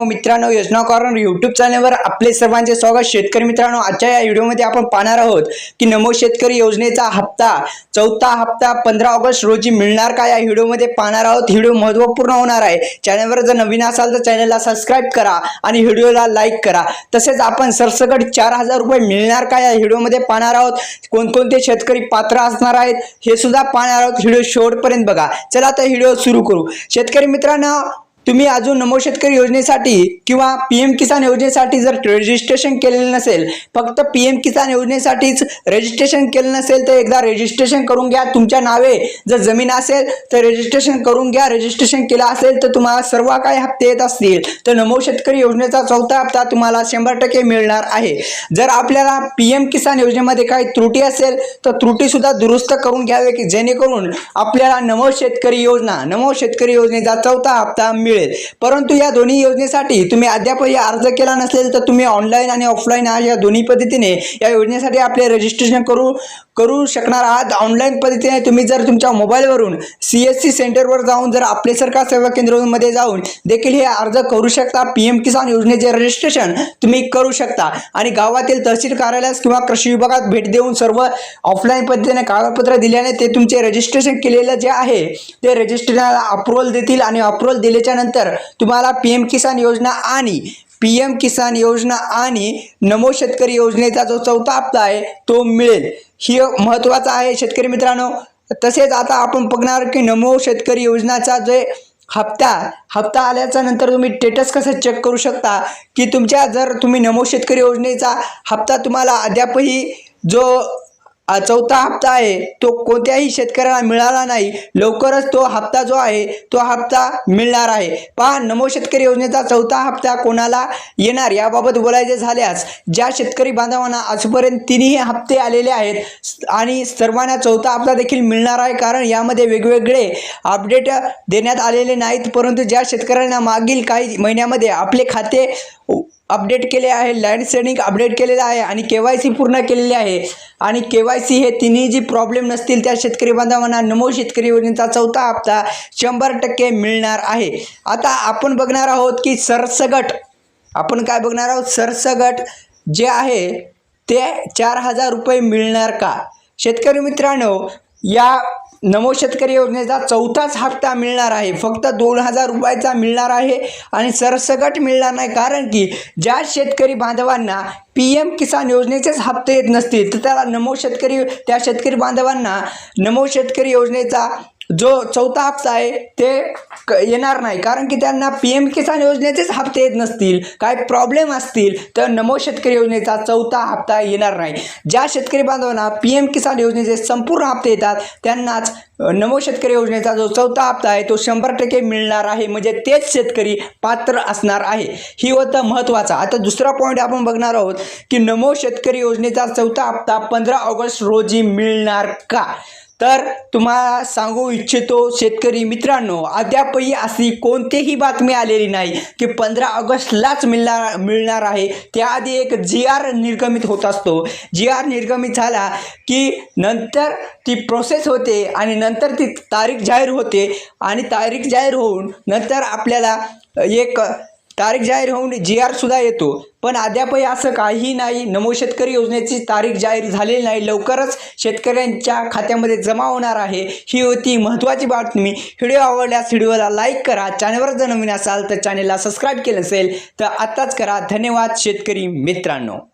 हो, मित्रांनो योजना कॉर्नर युट्यूब चॅनलवर आपले सर्वांचे स्वागत. शेतकरी मित्रांनो आजच्या या व्हिडिओमध्ये आपण पाहणार आहोत की नमो शेतकरी योजनेचा हप्ता चौथा हप्ता पंधरा ऑगस्ट रोजी मिळणार का? या व्हिडिओमध्ये पाहणार आहोत. व्हिडिओ महत्त्वपूर्ण होणार आहे. चॅनलवर जर नवीन असाल तर चॅनलला सबस्क्राईब करा आणि व्हिडिओला लाईक करा. तसेच आपण सरसकट चार हजार रुपये मिळणार का? या व्हिडिओमध्ये पाहणार आहोत. कोणकोणते शेतकरी पात्र असणार आहेत हे सुद्धा पाहणार आहोत. व्हिडिओ शेवटपर्यंत बघा. चला तर व्हिडिओ सुरू करू. शेतकरी मित्रांनो तुम्ही अजून नमो शेतकरी योजनेसाठी किंवा पी एम किसान योजनेसाठी जर रजिस्ट्रेशन केलेलं नसेल फक्त पी एम किसान योजनेसाठीच रजिस्ट्रेशन केलं नसेल तर एकदा रजिस्ट्रेशन करून घ्या. तुमच्या नावे जर जमीन असेल तर रजिस्ट्रेशन करून घ्या. रजिस्ट्रेशन केलं असेल तर तुम्हाला सर्व काही हप्ते येत असतील. तर नमो शेतकरी योजनेचा चौथा हप्ता तुम्हाला शंभर टक्के मिळणार आहे. जर आपल्याला पी एम किसान योजनेमध्ये काही त्रुटी असेल तर त्रुटीसुद्धा दुरुस्त करून घ्यावे की जेणेकरून आपल्याला नमो शेतकरी योजना नमो शेतकरी योजनेचा चौथा हप्ता मिळेल. परंतु या दोन्ही योजनेसाठी तुम्ही अद्यापही अर्ज केला नसेल तर तुम्ही ऑनलाईन आणि ऑफलाईन या दोन्ही पद्धतीने या योजनेसाठी आपले रजिस्ट्रेशन करू करू शकणार आहात. ऑनलाईन पद्धतीने तुम्ही जर तुमच्या मोबाईलवरून सी एस सी सेंटरवर जाऊन जर आपले सरकार सेवा केंद्रामध्ये जाऊन देखील हे अर्ज करू शकता. पी एम किसान योजनेचे रजिस्ट्रेशन तुम्ही करू शकता. आणि गावातील तहसील कार्यालयास किंवा कृषी विभागात भेट देऊन सर्व ऑफलाईन पद्धतीने कागदपत्र दिल्याने ते तुमचे रजिस्ट्रेशन केलेलं जे आहे ते रजिस्ट्रेशनला अप्रुव्हल देतील. आणि अप्रुव्हल दिल्याच्या नंतर तुम्हाला पी एम किसान योजना आणि पी एम किसान योजना आणि नमो शेतकरी योजनेचा जो चौथा हप्ता आहे तो मिळेल. ही महत्त्वाचा आहे शेतकरी मित्रांनो. तसेच आता आपण बघणार की नमो शेतकरी योजनाचा जे हप्ता हप्ता आल्याच्यानंतर तुम्ही स्टेटस कसं चेक करू शकता? की तुमच्या जर तुम्ही नमो शेतकरी योजनेचा हप्ता तुम्हाला अद्यापही जो चौथा हप्ता आहे. तो कोणत्याही शेतकऱ्याला मिळाला नाही. लवकरच तो हप्ता जो आहे तो हप्ता मिळणार आहे. पहा नमो शेतकरी योजनेचा चौथा हप्ता कोणाला येणार? याबाबत बोलायचे झाल्यास ज्या शेतकरी बांधवांना आजपर्यंत तिन्ही हप्ते आलेले आहेत आणि सर्वांना चौथा हप्ता देखील मिळणार आहे कारण यामध्ये वेगवेगळे अपडेट देण्यात आलेले नाहीत परंतु ज्या शेतकऱ्यांना मागील काही महिन्यामध्ये आपले खाते अपडेट केले आहे लँड सेडिंग अपडेट केलेलं आहे आणि के वाय सी पूर्ण केलेली आहे. आणि के वाय सी हे तिन्ही जी प्रॉब्लेम नसतील त्या शेतकरी बांधवांना नमो शेतकरी योजनेचा चौथा हप्ता शंभर टक्के मिळणार आहे. आता आपण बघणार आहोत की सरसगट आपण काय बघणार आहोत? सरसगट जे आहे ते चार हजार रुपये मिळणार का? शेतकरी मित्रांनो या नमो शेतकरी योजनेचा चौथाच हप्ता मिळणार आहे. फक्त दोन हजार रुपयाचा मिळणार आहे आणि सरसकट मिळणार नाही. कारण की ज्या शेतकरी बांधवांना पी एम किसान योजनेचेच हप्ते येत नसतील तर त्याला नमो शेतकरी त्या शेतकरी बांधवांना नमो शेतकरी योजनेचा जो चौथा हप्ता आहे ते क येणार नाही. कारण की त्यांना पी एम किसान योजनेचेच हप्ते येत नसतील काय प्रॉब्लेम असतील तर नमो शेतकरी योजनेचा चौथा हप्ता येणार नाही. ज्या शेतकरी बांधवांना पी एम किसान योजनेचे संपूर्ण हप्ते येतात त्यांनाच नमो शेतकरी योजनेचा जो चौथा हप्ता आहे तो शंभर टक्के मिळणार आहे. म्हणजे तेच शेतकरी पात्र असणार आहे. ही होतं महत्त्वाचा आता दुसरा पॉईंट आपण बघणार आहोत की नमो शेतकरी योजनेचा चौथा हप्ता पंधरा ऑगस्ट रोजी मिळणार का? तर तुम्हाला सांगू इच्छितो शेतकरी मित्रांनो अद्यापही अशी कोणतीही बातमी आलेली नाही की पंधरा ऑगस्टलाच मिळणार मिळणार आहे. त्याआधी एक जी आर निर्गमित होत असतो. जी आर निर्गमित झाला की नंतर ती प्रोसेस होते आणि नंतर ती तारीख जाहीर होते. आणि तारीख जाहीर होऊन नंतर आपल्याला एक तारीख जाहीर होऊन जी आर सुद्धा येतो. पण अद्यापही असं काही नाही. नमो शेतकरी योजनेची तारीख जाहीर झालेली नाही. लवकरच शेतकऱ्यांच्या खात्यामध्ये जमा होणार आहे. ही होती महत्त्वाची बातमी. व्हिडिओ आवडल्यास व्हिडिओला लाईक करा. चॅनलवर जर नवीन असाल तर चॅनलला सबस्क्राईब केलं असेल तर आत्ताच करा. धन्यवाद शेतकरी मित्रांनो.